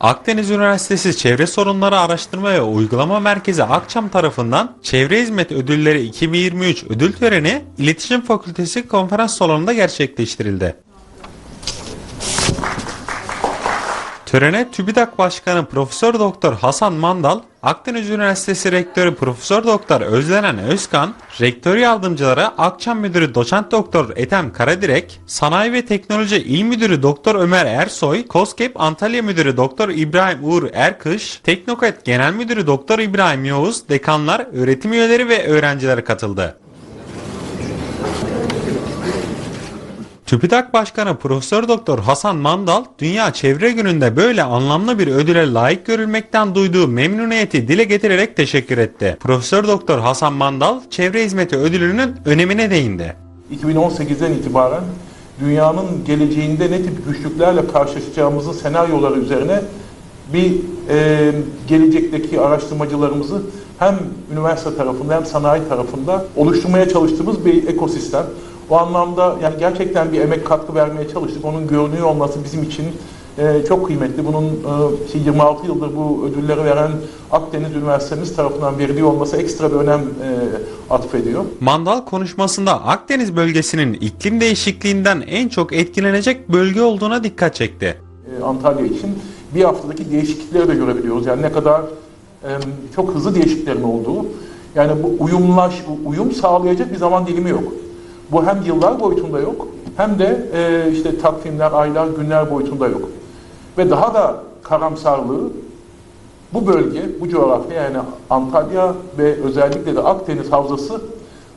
Akdeniz Üniversitesi Çevre Sorunları Araştırma ve Uygulama Merkezi Akçam tarafından Çevre Hizmet Ödülleri 2023 ödül töreni İletişim Fakültesi konferans salonunda gerçekleştirildi. Törene TÜBİTAK Başkanı Profesör Doktor Hasan Mandal, Akdeniz Üniversitesi Rektörü Profesör Doktor Özlenen Özkan, Rektör Yardımcıları Akçam Müdürü Doçent Doktor Ethem Karadirek, Sanayi ve Teknoloji İl Müdürü Doktor Ömer Ersoy, COSGAP Antalya Müdürü Doktor İbrahim Uğur Erkış, Teknokat Genel Müdürü Doktor İbrahim Yavuz, dekanlar, öğretim üyeleri ve öğrenciler katıldı. TÜBİTAK Başkanı Profesör Doktor Hasan Mandal, Dünya Çevre Günü'nde böyle anlamlı bir ödüle layık görülmekten duyduğu memnuniyeti dile getirerek teşekkür etti. Profesör Doktor Hasan Mandal, Çevre Hizmeti Ödülü'nün önemine değindi. 2018'den itibaren dünyanın geleceğinde ne tip güçlüklerle karşılaşacağımızın senaryoları üzerine bir e, gelecekteki araştırmacılarımızı hem üniversite tarafında hem sanayi tarafında oluşturmaya çalıştığımız bir ekosistem. O anlamda yani gerçekten bir emek katkı vermeye çalıştık. Onun görünüyor olması bizim için e, çok kıymetli. Bunun e, işte 26 yıldır bu ödülleri veren Akdeniz Üniversitemiz tarafından veriliyor olması ekstra bir önem e, atfediyor. Mandal konuşmasında Akdeniz bölgesinin iklim değişikliğinden en çok etkilenecek bölge olduğuna dikkat çekti. e, Antalya için bir haftadaki değişiklikleri de görebiliyoruz. Yani ne kadar e, çok hızlı değişikliklerin olduğu. Yani bu uyumlaş, uyum sağlayacak bir zaman dilimi yok. Bu hem yıllar boyutunda yok hem de e, işte takvimler, aylar, günler boyutunda yok. Ve daha da karamsarlığı bu bölge, bu coğrafya yani Antalya ve özellikle de Akdeniz havzası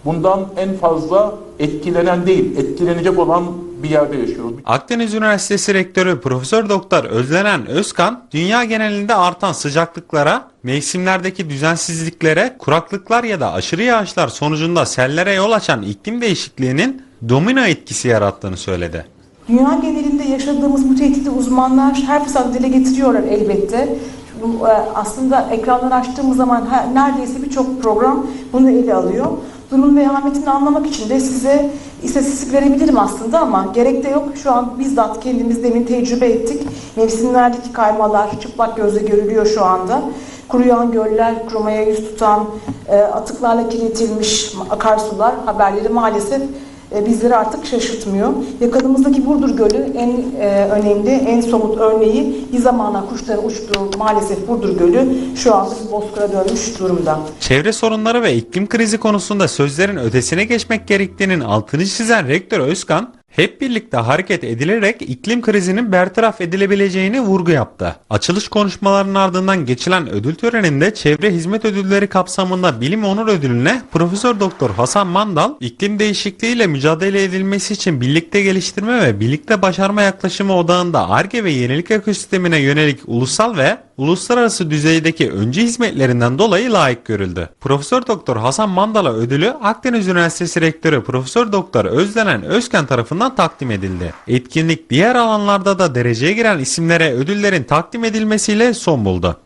bundan en fazla etkilenen değil, etkilenecek olan bir yerde yaşıyoruz. Akdeniz Üniversitesi Rektörü Profesör Doktor Özlenen Özkan, dünya genelinde artan sıcaklıklara, mevsimlerdeki düzensizliklere, kuraklıklar ya da aşırı yağışlar sonucunda sellere yol açan iklim değişikliğinin domino etkisi yarattığını söyledi. Dünya genelinde yaşadığımız bu tehdidi uzmanlar her fırsatta dile getiriyorlar elbette. Bu, e, Aslında ekranları açtığımız zaman neredeyse birçok program bunu ele alıyor. Durum vehametini anlamak için de size istatistik verebilirim aslında ama gerek de yok. Şu an bizzat kendimiz demin tecrübe ettik. Mevsimlerdeki kaymalar çıplak gözle görülüyor şu anda. Kuruyan göller, kurumaya yüz tutan, e, atıklarla kirletilmiş akarsular haberleri maalesef e, bizleri artık şaşırtmıyor. Yakınımızdaki Burdur Gölü en e, önemli, en somut örneği bir zamanlar kuşların uçtuğu maalesef Burdur Gölü şu anda bir bozkıra dönmüş durumda. Çevre sorunları ve iklim krizi konusunda sözlerin ötesine geçmek gerektiğinin altını çizen Rektör Özkan, hep birlikte hareket edilerek iklim krizinin bertaraf edilebileceğini vurgu yaptı. Açılış konuşmalarının ardından geçilen ödül töreninde Çevre Hizmet Ödülleri kapsamında Bilim Onur Ödülüne Profesör Doktor Hasan Mandal, iklim değişikliğiyle mücadele edilmesi için birlikte geliştirme ve birlikte başarma yaklaşımı odağında ARGE ve yenilik ekosistemine yönelik ulusal ve uluslararası düzeydeki öncü hizmetlerinden dolayı layık görüldü. Profesör Doktor Hasan Mandala ödülü Akdeniz Üniversitesi Rektörü Profesör Doktor Özlenen Özkan tarafından takdim edildi. Etkinlik diğer alanlarda da dereceye giren isimlere ödüllerin takdim edilmesiyle son buldu.